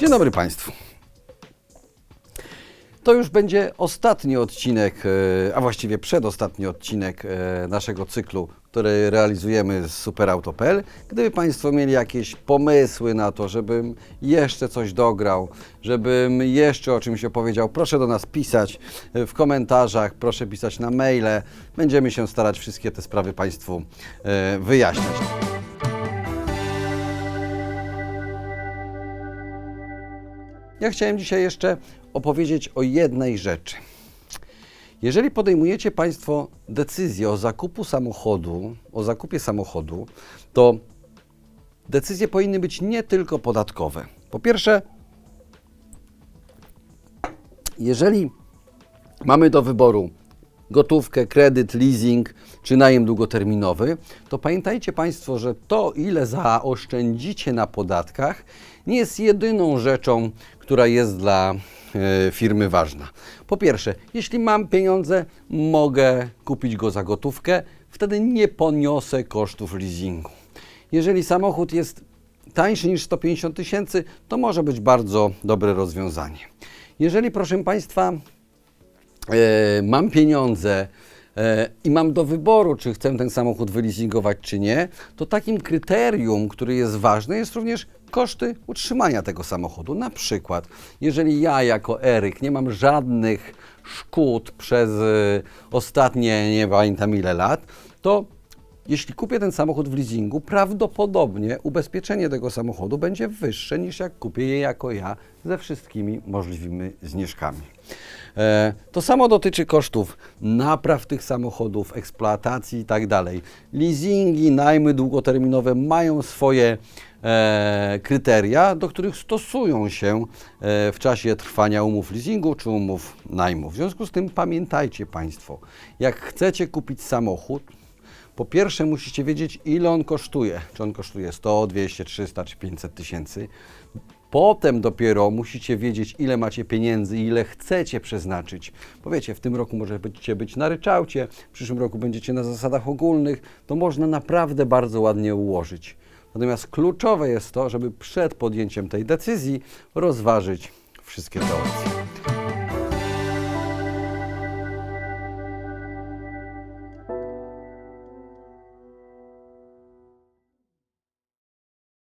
Dzień dobry Państwu. To już będzie ostatni odcinek, e, a właściwie przedostatni odcinek e, naszego cyklu, który realizujemy z superauto.pl. Gdyby Państwo mieli jakieś pomysły na to, żebym jeszcze coś dograł, żebym jeszcze o czymś opowiedział, proszę do nas pisać e, w komentarzach, proszę pisać na maile. Będziemy się starać wszystkie te sprawy Państwu wyjaśniać. Ja chciałem dzisiaj jeszcze opowiedzieć o jednej rzeczy. Jeżeli podejmujecie Państwo decyzję o zakupu samochodu, o zakupie samochodu, to decyzje powinny być nie tylko podatkowe. Po pierwsze, jeżeli mamy do wyboru gotówkę, kredyt, leasing czy najem długoterminowy, to pamiętajcie Państwo, że to, ile zaoszczędzicie na podatkach, nie jest jedyną rzeczą, która jest dla e, firmy ważna. Po pierwsze, jeśli mam pieniądze, mogę kupić go za gotówkę, wtedy nie poniosę kosztów leasingu. Jeżeli samochód jest tańszy niż 150 tysięcy, to może być bardzo dobre rozwiązanie. Jeżeli, proszę Państwa, e, mam pieniądze i mam do wyboru, czy chcę ten samochód wyleasingować, czy nie, to takim kryterium, które jest ważne, jest również koszty utrzymania tego samochodu. Na przykład, jeżeli ja jako Eryk nie mam żadnych szkód przez e, ostatnie nie pamiętam ile lat, to jeśli kupię ten samochód w leasingu, prawdopodobnie ubezpieczenie tego samochodu będzie wyższe niż jak kupię je jako ja ze wszystkimi możliwymi zniżkami. E, To samo dotyczy kosztów napraw tych samochodów, eksploatacji i tak. Leasingi, najmy długoterminowe mają swoje e, kryteria, do których stosują się e, w czasie trwania umów leasingu czy umów najmu. W związku z tym pamiętajcie Państwo, jak chcecie kupić samochód, po pierwsze musicie wiedzieć, ile on kosztuje. Czy on kosztuje 100, 200, 300 czy 500 tysięcy. Potem dopiero musicie wiedzieć, ile macie pieniędzy i ile chcecie przeznaczyć. Bo wiecie, w tym roku możecie być na ryczałcie, w przyszłym roku będziecie na zasadach ogólnych. To można naprawdę bardzo ładnie ułożyć. Natomiast kluczowe jest to, żeby przed podjęciem tej decyzji rozważyć wszystkie te opcje.